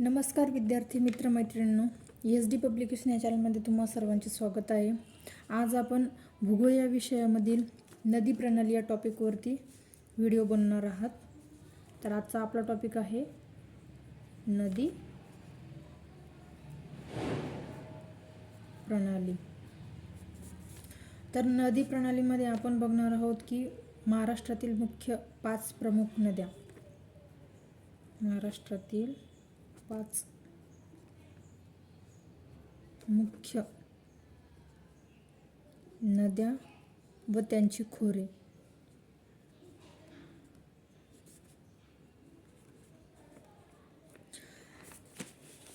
नमस्कार विद्यार्थी मित्र मैत्रिणींनो एस डी पब्लिकेशन या चॅनलमध्ये तुम्हा सर्वांचे स्वागत आहे. आज आपण भूगोल या विषयामधील नदी प्रणाली या टॉपिकवरती व्हिडिओ बनवणार आहात. तर आजचा आपला टॉपिक आहे नदी प्रणाली. तर नदी प्रणालीमध्ये आपण बघणार आहोत की महाराष्ट्रातील मुख्य पाच प्रमुख नद्या. महाराष्ट्रातील पाच. मुख्य. नद्या व त्यांची खोरे.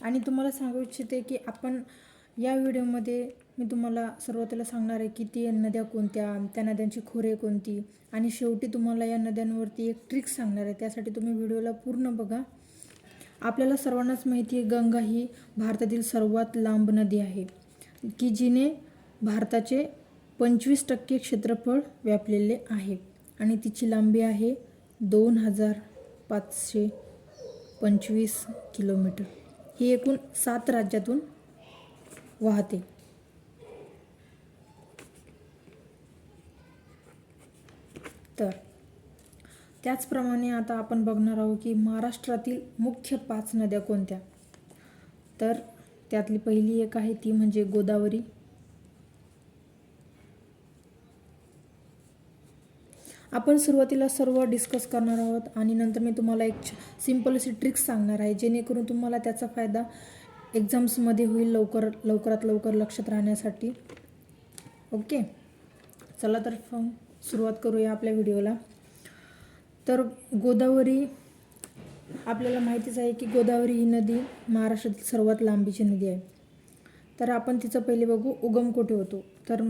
आणि तुम्हाला सांगू इच्छिते की आपण या व्हिडिओमध्ये मी तुम्हाला सुरुवातीला सांगणार आहे की ती नद्या कोणत्या त्या नद्यांची खोरे कोणती आणि शेवटी तुम्हाला या नद्यांवरती एक ट्रिक सांगणार आहे. त्यासाठी तुम्ही व्हिडिओला पूर्ण बघा. आपल्याला सर्वांनाच माहिती आहे गंगा ही भारतातील सर्वात लांब नदी आहे की जिने भारताचे पंचवीस टक्के क्षेत्रफळ व्यापलेले आहे. आणि तिची लांबी आहे दोन हजार पाचशे पंचवीस किलोमीटर. ही एकूण सात राज्यातून वाहते. तर त्याचप्रमाणे आता आपण बघणार आहोत की महाराष्ट्रातील मुख्य पाच नद्या कोणत्या? तर त्यातली पहिली एक आहे ती म्हणजे गोदावरी. आपण सुरुवातीला सर्व डिस्कस करणार आहोत आणि नंतर मी तुम्हाला एक सिंपल अशी ट्रिक्स सांगणार आहे जेणेकरून तुम्हाला त्याचा फायदा एक्झाम्समध्ये होईल लवकर लवकरात लवकर लक्षात राहण्यासाठी. ओके चला तर सुरुवात करूया आपल्या व्हिडिओला तर गोदावरी आपल्याला माहितीच आहे की गोदावरी ही नदी महाराष्ट्रातील सर्वात लांबीची नदी आहे. तर आपण तिचं पहिले बघू उगम कुठे होतो? तर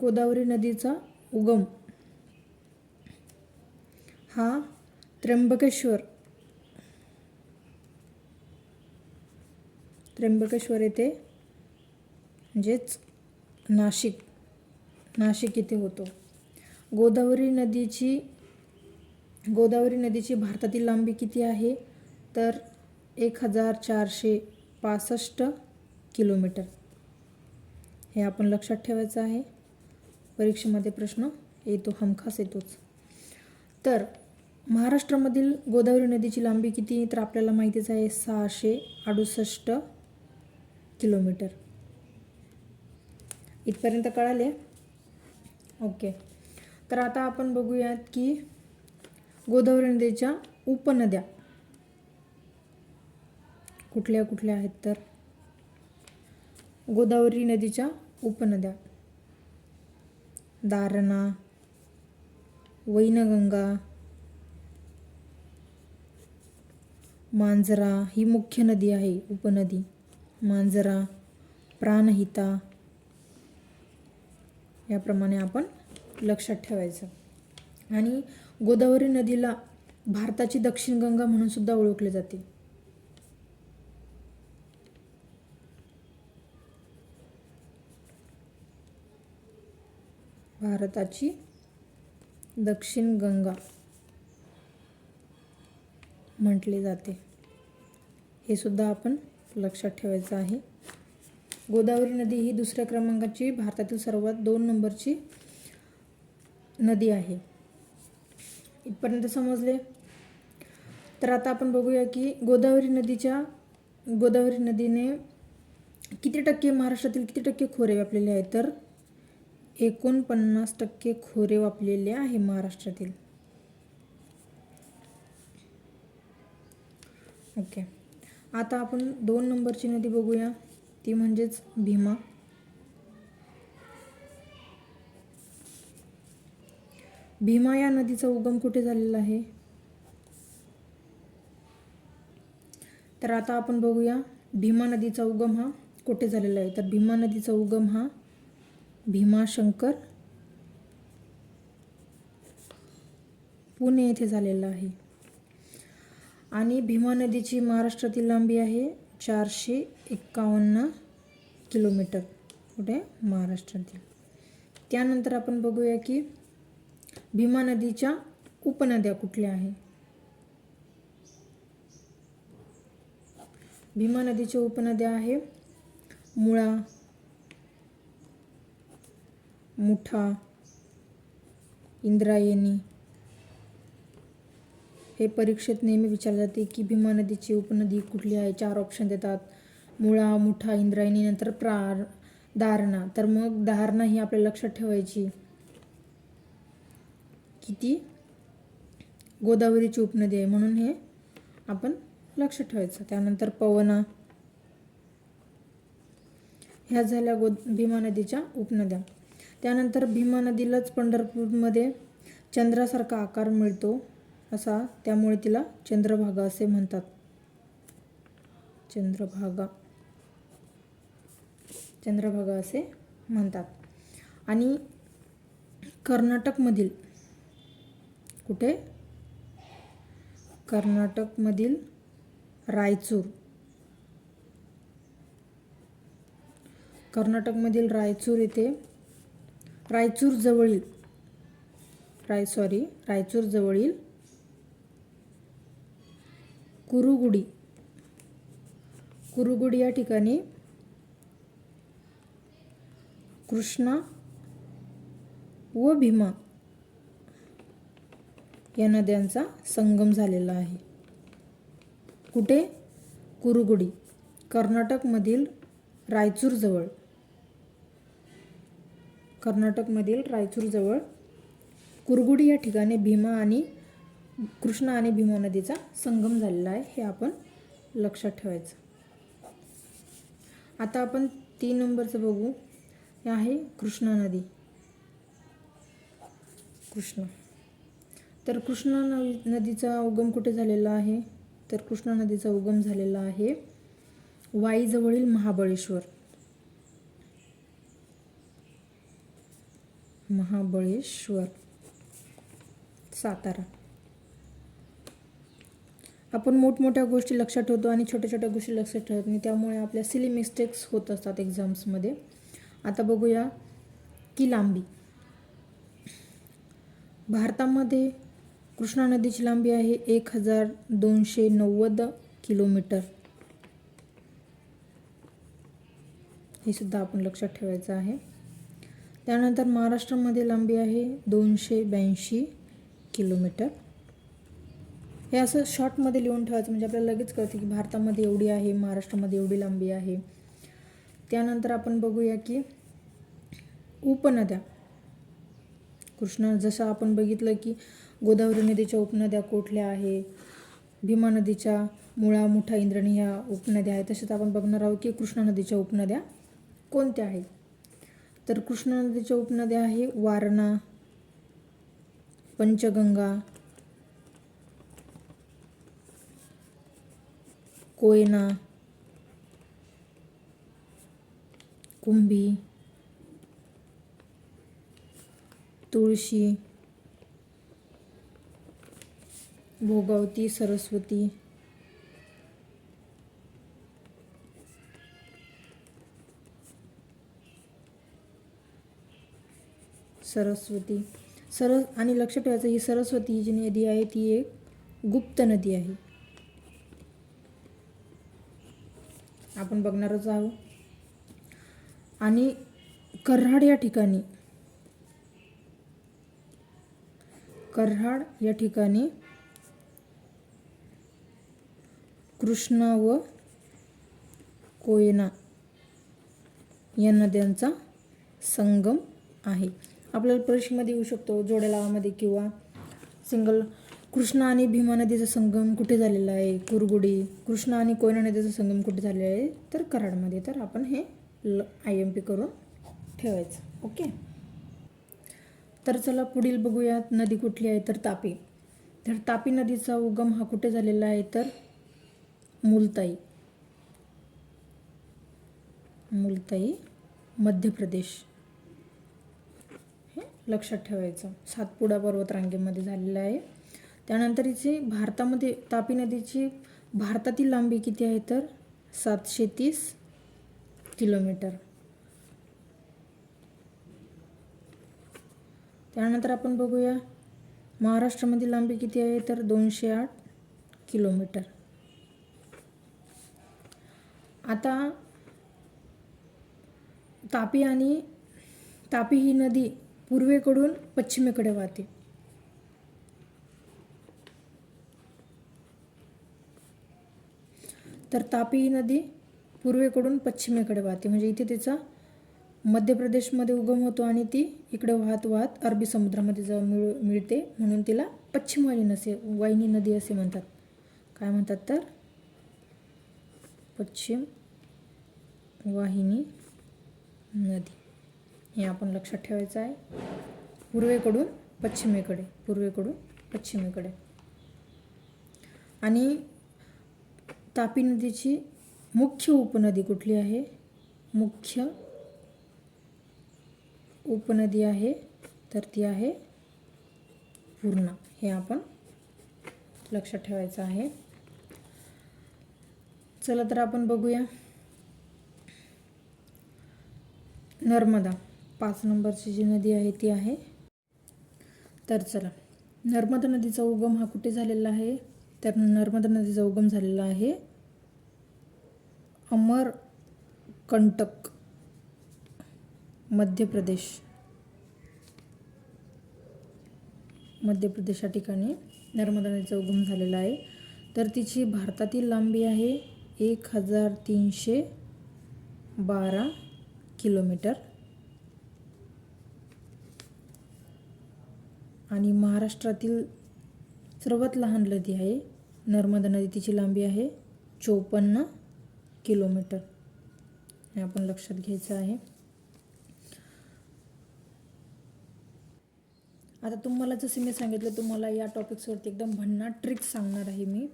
गोदावरी नदीचा उगम हा त्र्यंबकेश्वर. त्र्यंबकेश्वर येथे म्हणजेच नाशिक नाशिक येथे होतो. गोदावरी नदीची गोदावरी नदीची भारतातील लांबी किती आहे? तर एक हजार चारशे पासष्ट किलोमीटर. हे आपण लक्षात ठेवायचं आहे. परीक्षेमध्ये प्रश्न येतो हमखास येतोच. तर महाराष्ट्रामधील गोदावरी नदीची लांबी किती? तर आपल्याला माहितीच आहे सहाशे अडुसष्ट किलोमीटर. इथपर्यंत कळाले? ओके. तर आता आपण बघूयात की गोदावरी नदीच्या उपनद्या. कुठल्या कुठल्या आहेत तर? गोदावरी नदीच्या उपनद्या. दारणा वैनगंगा मांजरा ही मुख्य नदी आहे उपनदी. मांजरा प्राणहिता. याप्रमाणे आपण लक्षात ठेवायचं. आणि गोदावरी नदीला भारताची दक्षिण गंगा म्हणून सुद्धा ओळखले जाते. भारताची दक्षिण गंगा म्हटले जाते. हे सुद्धा आपण लक्षात ठेवायचं आहे. गोदावरी नदी ही दुसऱ्या क्रमांकाची भारतातील सर्वात दोन नंबरची नदी आहे. इथपर्यंत समजले? तर आता आपण बघूया की गोदावरी नदीच्या गोदावरी नदीने किती टक्के महाराष्ट्रातील किती टक्के खोरे व्यापलेले आहेत? तर एकोणपन्नास टक्के खोरे वापलेले आहे महाराष्ट्रातील. ओके. आता आपण दोन नंबरची नदी बघूया. ती म्हणजेच भीमा. भीमा या नदीचा उगम कुठे झालेला आहे? तर आता आपण बघूया भीमा नदीचा उगम हा कुठे झालेला आहे? तर भीमा नदीचा उगम हा भीमाशंकर पुणे येथे झालेला आहे. आणि भीमा नदीची महाराष्ट्रातील लांबी आहे चारशे एक्कावन्न किलोमीटर. कुठे? महाराष्ट्रातील. त्यानंतर आपण बघूया की भीमा नदीच्या उपनद्या कुठल्या आहे? भीमा नदीच्या उपनद्या आहे मुळा मुठा इंद्रायणी. हे परीक्षेत नेहमी विचारले जाते की भीमा नदीची उपनदी कुठली आहे? चार ऑप्शन देतात. मुळा मुठा इंद्रायणी नंतर प्रार दारणा. तर मग दारणा ही आपल्या लक्षात ठेवायची. किती? गोदावरीची उपनदी आहे म्हणून हे आपण लक्षात ठेवायचं. त्यानंतर पवना. ह्या झाल्या गो भीमा नदीच्या उपनद्या. त्यानंतर भीमा नदीलाच पंढरपूरमध्ये चंद्रासारखा आकार मिळतो असा त्यामुळे तिला चंद्रभागा असे म्हणतात. चंद्रभागा. चंद्रभागा असे म्हणतात. आणि कर्नाटकमधील कुठे? कर्नाटकमधील रायचूर. कर्नाटकमधील रायचूर येथे रायचूरजवळील राय सॉरी रायचूर जवळील कुरुगुडी. कुरुगुडी या ठिकाणी कृष्णा व भीमा या नद्यांचा संगम झालेला आहे. कुठे? कुरुगुडी कर्नाटकमधील रायचूरजवळ. कर्नाटकमधील रायचूरजवळ. कुरगुडी या ठिकाणी भीमा आणि कृष्णा आणि भीमा नदीचा संगम झालेला आहे हे आपण लक्षात ठेवायचं. आता आपण तीन नंबरचं बघू. हे आहे कृष्णा नदी. कृष्णा. तर कृष्णा नवी नदीचा उगम कुठे झालेला आहे? तर कृष्णा नदीचा उगम झालेला आहे वाईजवळील महाबळेश्वर. महाबळेश्वर. सातारा. आपण मोठमोठ्या गोष्टी लक्षात ठेवतो आणि छोट्या छोट्या गोष्टी लक्षात ठेवत नाही. त्यामुळे आपल्या सिली मिस्टेक्स होत असतात एक्झाम्समध्ये आता बघूया. की लांबी भारतामध्ये कृष्णा नदीची लांबी आहे एक हजार दोनशे नव्वद किलोमीटर. हे सुद्धा आपण लक्षात ठेवायचं आहे. त्यानंतर महाराष्ट्रामध्ये लांबी आहे दोनशे ब्याऐंशी किलोमीटर. हे असं शॉर्टमध्ये लिहून ठेवायचं म्हणजे आपल्याला लगेच कळते की भारतामध्ये एवढी आहे महाराष्ट्रामध्ये एवढी लांबी आहे. त्यानंतर आपण बघूया की उपनद्या. कृष्णा जसं आपण बघितलं की गोदावरी नदीच्या उपनद्या कोठल्या आहे? भीमा नदीच्या मुळा मुठा इंद्रणी ह्या उपनद्या आहेत. तसेच आपण बघणार आहोत की कृष्णा नदीच्या उपनद्या कोणत्या आहेत? तर कृष्णा नदीच्या उपनद्या आहे वारणा पंचगंगा कोयना कुंभी तुळशी भोगावती सरस्वती. सरस्वती. सर आणि लक्ष ठेवायचं ही सरस्वती ही जी नदी आहे ती एक गुप्त नदी आहे. आपण बघणारच आहोत. आणि कर्हाड या ठिकाणी कर्हाड या ठिकाणी कृष्णा व कोयना या नद्यांचा संगम आहे. आपल्याला परीक्षेमध्ये येऊ शकतो जोड्या लावामध्ये किंवा सिंगल कृष्णा आणि भीमा नदीचा संगम कुठे झालेला आहे? कुरगुडी कृष्णा आणि कोयना नदीचा संगम कुठे झालेला आहे? तर कराडमध्ये. तर आपण हे ल आय एम पी करून ठेवायचं. ओके? तर चला पुढील बघूयात नदी कुठली आहे? तर तापी. तर तापी नदीचा उगम हा कुठे झालेला आहे? तर मुलताई. मुलताई मध्य प्रदेश हे लक्षात ठेवायचं. सातपुडा पर्वतरांगेमध्ये झालेलं आहे. त्यानंतर इथे भारतामध्ये तापी नदीची भारतातील लांबी किती आहे तर? सातशे तीस किलोमीटर. त्यानंतर आपण बघूया महाराष्ट्रामध्ये लांबी किती आहे तर? दोनशे आठ किलोमीटर. आता तापी आणि तापी ही नदी पूर्वेकडून पश्चिमेकडे वाहते. तर तापी ही नदी पूर्वेकडून पश्चिमेकडे वाहते. म्हणजे इथे तिचा मध्य प्रदेशमध्ये उगम होतो आणि ती इकडे वाहत वाहत अरबी समुद्रामध्ये जाऊन मिळ मिळते. म्हणून तिला पश्चिम वाहिनी नसे वाहिनी नदी असे म्हणतात. काय म्हणतात तर? पश्चिम वाहिनी नदी. हे आपण लक्षात ठेवायचं आहे. पूर्वेकडून पश्चिमेकडे पूर्वेकडून पश्चिमेकडे. आणि तापी नदीची मुख्य उपनदी कुठली आहे? मुख्य उपनदी आहे तर ती आहे पूर्णा. हे आपण लक्षात ठेवायचं आहे. चला तर आपण बघूया. नर्मदा. पाच नंबरची जी नदी आहे ती आहे. तर चला. नर्मदा नदीचा उगम हा कुठे झालेला आहे? तर नर्मदा नदीचा उगम झालेला आहे अमरकंटक मध्य प्रदेश. मध्य प्रदेश या ठिकाणी नर्मदा नदीचा उगम झालेला आहे. तर तिची भारतातील लांबी आहे एक हजार तीनशे बारा. किलोमीटर. आणि महाराष्ट्रातील सर्वात लहान नदी आहे. नर्मदा नदी तिची लांबी आहे चोपन्न किलोमीटर. हे आपण लक्षात घ्यायचं आहे. आता तुम्हाला जसं मी सांगितलं तुम्हाला या टॉपिक्सवरती एकदम भन्नाट ट्रिक्स सांगणार आहे मी.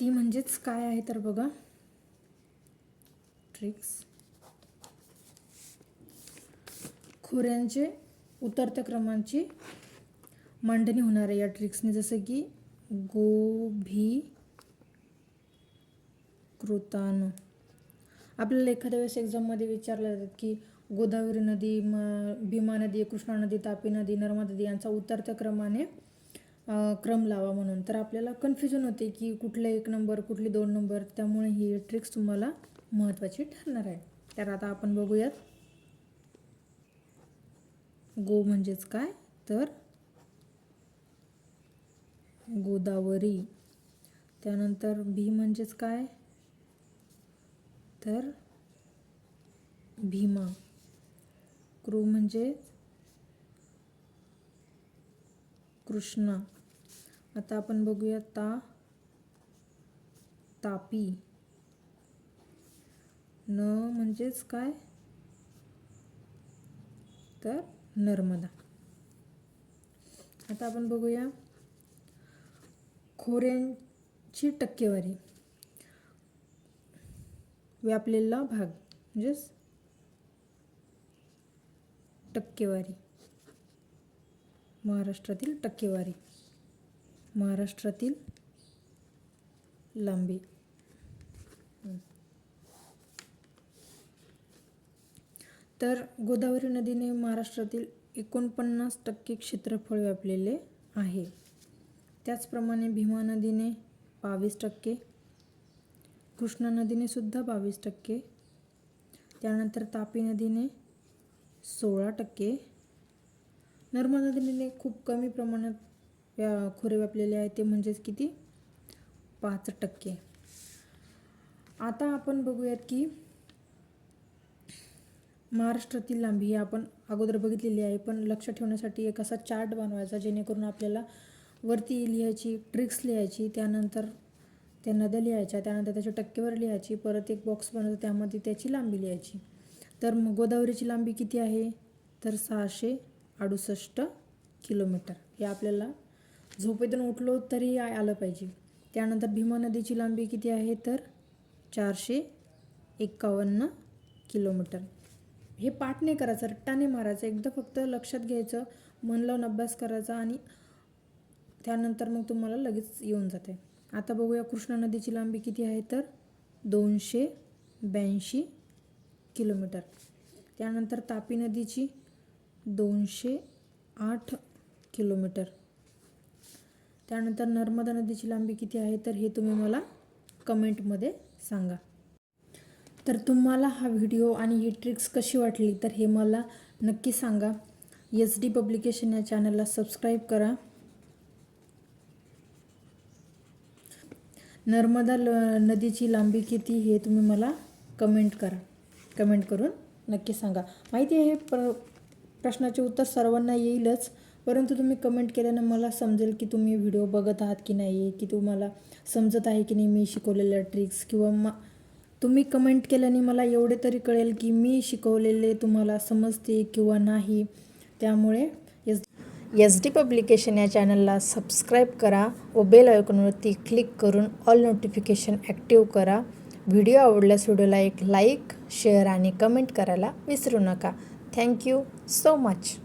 ती म्हणजेच काय आहे तर बघा. ट्रिक्स खोऱ्यांचे उतरत्या क्रमांची मांडणी होणार आहे या ट्रिक्सने जसं की गो भी कृतान. आपल्याला एखाद्या वेळेस एक्झाममध्ये विचारलं जातात की गोदावरी नदी म भीमा नदी कृष्णा नदी तापी नदी नर्मदा नदी यांचा उतरत्या क्रमाने क्रम लावा म्हणून. तर आपल्याला कन्फ्युजन होते की कुठले एक नंबर कुठली दोन नंबर त्यामुळे ही ट्रिक्स तुम्हाला महत्त्वाची ठरणार आहे. तर आता आपण बघूयात. गो म्हणजेच काय? तर गोदावरी. त्यानंतर भी म्हणजेच काय? तर भीमा. कृ म्हणजे कृष्णा. आता आपण बघूया ता तापी. न म्हणजेच काय? तर नर्मदा. आता आपण बघूया खोऱ्यांची टक्केवारी. व्यापलेला भाग म्हणजेच टक्केवारी. महाराष्ट्रातील टक्केवारी. महाराष्ट्रातील लांबी. तर गोदावरी नदीने महाराष्ट्रातील एकोणपन्नास टक्के क्षेत्रफळ व्यापलेले आहे. त्याचप्रमाणे भीमा नदीने बावीस टक्के कृष्णा नदीने सुद्धा बावीस टक्के त्यानंतर तापी नदीने सोळा टक्के. नर्मदा नदीने खूप कमी प्रमाणात व्या खोरे व्यापलेले आहे ते म्हणजेच किती? पाच टक्के. आता आपण बघूयात की महाराष्ट्रातील लांबी ही आपण अगोदर बघितलेली आहे पण लक्ष ठेवण्यासाठी एक असा चार्ट बनवायचा जेणेकरून आपल्याला वरती लिहायची ट्रिक्स लिहायची त्यानंतर त्या नद्या लिहायच्या त्यानंतर त्याच्या टक्केवर लिहायची परत एक बॉक्स बनवायचा त्यामध्ये त्याची लांबी लिहायची. तर मग गोदावरीची लांबी किती आहे? तर सहाशे अडुसष्ट किलोमीटर. हे आपल्याला झोपेतून उठलो तरी आलं पाहिजे. त्यानंतर भीमा नदीची लांबी किती आहे? तर चारशे एकावन्न किलोमीटर. हे पाठ नाही करायचं रट्टाने मारायचं एकदा फक्त लक्षात घ्यायचं मन लावून अभ्यास करायचा आणि त्यानंतर मग तुम्हाला लगेच येऊन जाते. आता बघूया कृष्णा नदीची लांबी किती आहे तर? दोनशे ब्याऐंशी किलोमीटर. त्यानंतर तापी नदीची दोनशे आठ किलोमीटर. त्यानंतर नर्मदा नदीची लांबी किती आहे तर हे तुम्ही मला कमेंटमध्ये सांगा. तर तुम्हाला हा व्हिडिओ आणि ही ट्रिक्स कशी वाटली तर हे मला नक्की सांगा. एस डी पब्लिकेशन या चॅनलला सबस्क्राईब करा. नर्मदा ल नदीची लांबी किती हे तुम्ही मला कमेंट करा. कमेंट करून नक्की सांगा. माहिती आहे प्र प्रश्नाचे उत्तर सर्वांना येईलच परंतु तुम्ही कमेंट केल्यानं मला समजेल की तुम्ही व्हिडिओ बघत आहात की नाही की तुम्हाला समजत आहे की नाही मी शिकवलेल्या ट्रिक्स किंवा मा तुम्ही कमेंट केल्याने मला एवढे तरी कळेल की मी शिकवलेले तुम्हाला समजते किंवा नाही. त्यामुळे एस एस डी पब्लिकेशन या चॅनलला सबस्क्राईब करा व बेल आयकॉनवरती क्लिक करून ऑल नोटिफिकेशन ॲक्टिव्ह करा. व्हिडिओ आवडल्यास व्हिडिओला एक लाईक शेअर आणि कमेंट करायला विसरू नका. Thank you so much